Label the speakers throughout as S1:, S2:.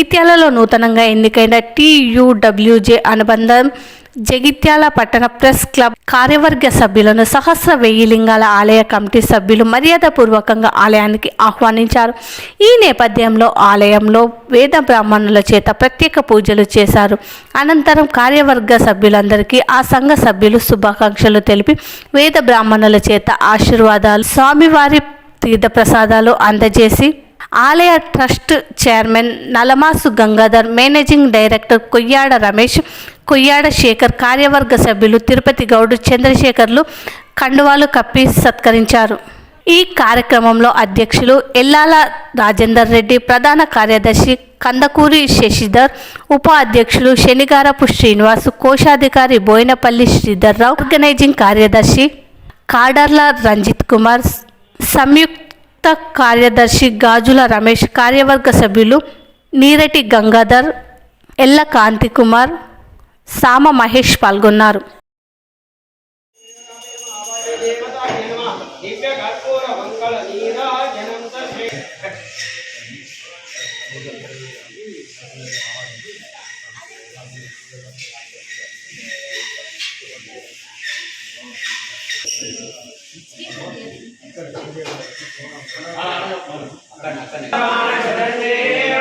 S1: జగిత్యాలలో నూతనంగా ఎన్నికైన టీయూడబ్ల్యూజే అనుబంధం జగిత్యాల పట్టణ ప్రెస్ క్లబ్ కార్యవర్గ సభ్యులను సహస్ర వెయ్యి లింగాల ఆలయ కమిటీ సభ్యులు మర్యాదపూర్వకంగా ఆలయానికి ఆహ్వానించారు. ఈ నేపథ్యంలో ఆలయంలో వేద బ్రాహ్మణుల చేత ప్రత్యేక పూజలు చేశారు. అనంతరం కార్యవర్గ సభ్యులందరికీ ఆ సంఘ సభ్యులు శుభాకాంక్షలు తెలిపి వేద బ్రాహ్మణుల చేత ఆశీర్వాదాలు స్వామివారి తీర్థప్రసాదాలు అందజేసి ఆలయ trust chairman Nalamasu Gangadhar managing director Koyyada Ramesh Koyyada Shekar కార్యవర్గ సభ్యులు తిరుపతి గౌడ్ చంద్రశేఖర్లు కండువాలు కప్పి సత్కరించారు. ఈ కార్యక్రమంలో అధ్యక్షులు ఎల్లాల రాజేందర్ రెడ్డి ప్రధాన కార్యదర్శి కందకూరి శశిధర్ ఉపాధ్యక్షులు శనిగారపు శ్రీనివాస్ కోశాధికారి బోయినపల్లి శ్రీధర్రావు ఆర్గనైజింగ్ కార్యదర్శి కాడర్ల రంజిత్ కుమార్ సంయుక్త కార్యదర్శి గాజుల రమేష్ కార్యవర్గ సభ్యులు నీరటి గంగాధర్ ఎల్ల కాంతి కుమార్ సామ మహేష్ పాల్గొన్నారు.
S2: అక్కడ అక్కడ.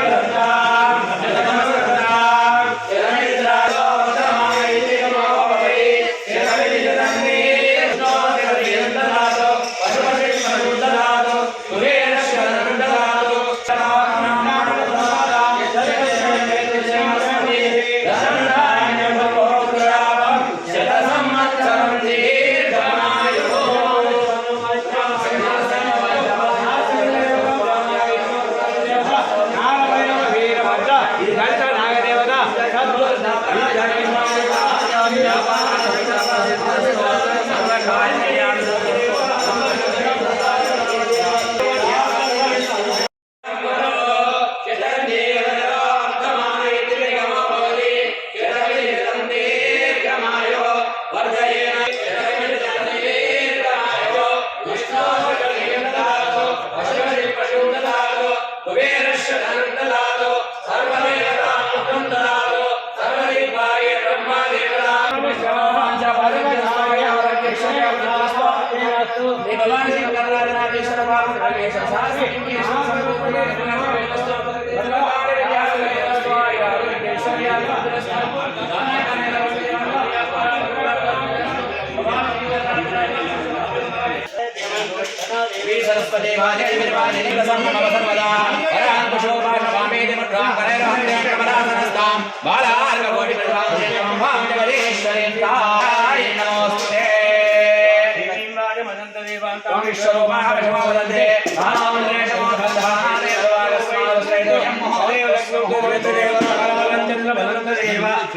S3: విద్యాబలం దైవబలం దైవ లక్ష్మీబలే దేవోతురామి శుక్లాం వరం విష్ణుం శశివర్ణం చతుర్భుజం ప్రసన్నవదనం ధ్యాయే సర్వవిఘ్నోపశాంతయే అభయాయ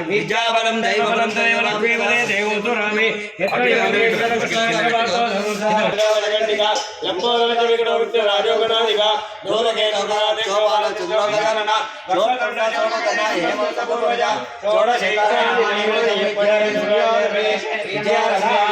S3: శివే సర్వాత్సారికే శరణ్యే త్ర్యంబకే గౌరీ నారాయణ ఉమామేశ్వరాభ్యాయ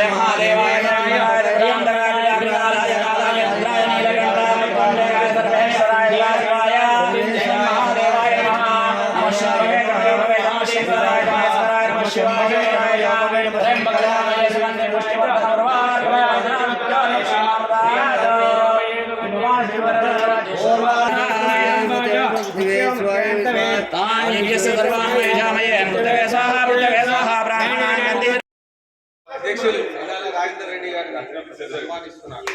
S4: అధ్యక్షులు రాజేందర్ రెడ్డి గారిని సన్మానిస్తున్నారు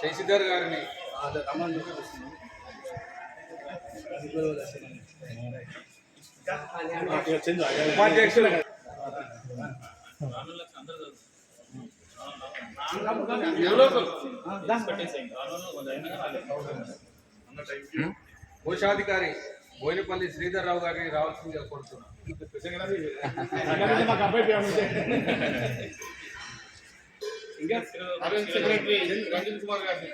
S4: శశిధర్ గారిని ఉపాధ్యక్షులు కోశాధికారి బోయినపల్లి శ్రీధర్ రావు గారిని రావాల్సిందిగా కోరుతున్నాను. ఇంకా సెక్రటరీ రంజిత్ కుమార్ గారిని.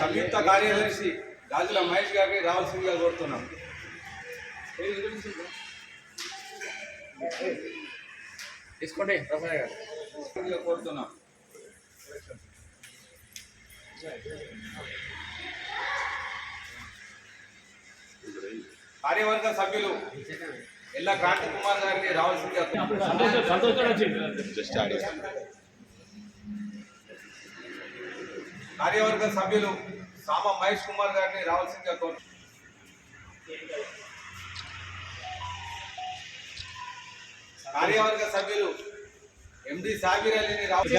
S4: సంయుక్త కార్యదర్శి గాజుల మహేష్ గారిని రావాల్సిందిగా కోరుతున్నాం.
S3: తీసుకోండి. ప్రసాద్ గారు.
S4: కోరుతున్నాం. కార్యవర్గ సభ్యులు ఎల్ల క్రాంతి కుమార్ గారిని రావాల్సిందిగా కార్యవర్గ సభ్యులు సామ మహేష్ కుమార్ గారిని రావాల్సిందిగా కోరు కార్యవర్గ సభ్యులు ఎండి సాబిర్ అలీని రావాలి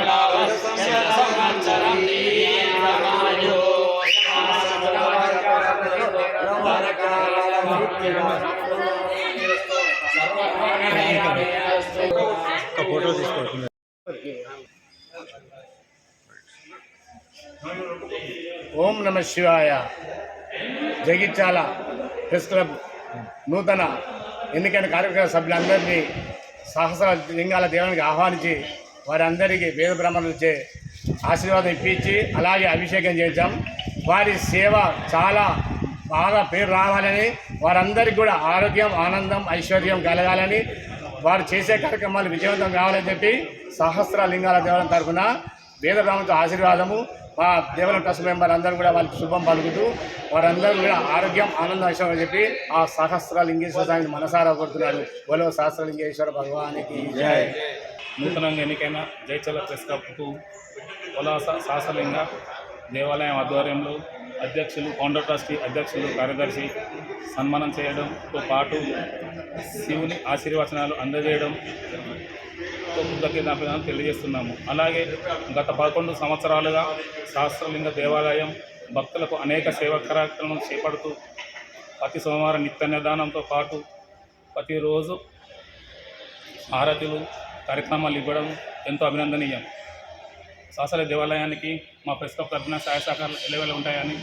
S5: ఓం నమ శివాయ. జగిత్యాల ప్రెస్ క్లబ్ నూతన ఎన్నికైన కార్యక్రమ సభ్యులందరినీ సహస్ర లింగాల దేవునికి ఆహ్వానించి వారందరికీ వేద బ్రహ్మణులచే ఆశీర్వాదం ఇప్పించి అలాగే అభిషేకం చేయించాం. వారి సేవ చాలా బాగా పేరు రావాలని వారందరికీ కూడా ఆరోగ్యం ఆనందం ఐశ్వర్యం కలగాలని వారు చేసే కార్యక్రమాలు విజయవంతం కావాలని చెప్పి సహస్ర లింగాల దేవాలయం తరఫున వేద ఆశీర్వాదము. మా దేవాలయం ట్రస్ట్ మెంబర్ అందరూ కూడా వాళ్ళకి శుభం పలుకుతూ వారందరూ కూడా ఆరోగ్యం ఆనందం ఐశ్వర్యం అని చెప్పి ఆ సహస్ర లింగేశ్వర స్వామిని మనసారా కోరుతున్నారు బలో సహస్ర లింగేశ్వర భగవానికి జయ
S6: నూతనంగా ఎన్నికైన జైచల ప్రెస్ కప్కు పొలాస శాసలింగ దేవాలయం ఆధ్వర్యంలో అధ్యక్షులు ఫౌండర్ ట్రస్టీ అధ్యక్షులు కార్యదర్శి సన్మానం చేయడంతో పాటు శివుని ఆశీర్వచనాలు అందజేయడం కృతజ్ఞతలు తెలియజేస్తున్నాము. అలాగే గత పదకొండు సంవత్సరాలుగా శాస్త్రలింగ దేవాలయం భక్తులకు అనేక సేవా కార్యక్రమాలను చేపడుతూ ప్రతి సోమవారం నిత్యన్నదానంతో పాటు ప్రతిరోజు హారతులు కార్యక్రమాలు ఇవ్వడం ఎంతో అభినందనీయం. శాసన దేవాలయానికి మా ప్రెస్ క్లబ్ తరఫున సహాయ సహకారాలు ఎలవేళ ఉంటాయని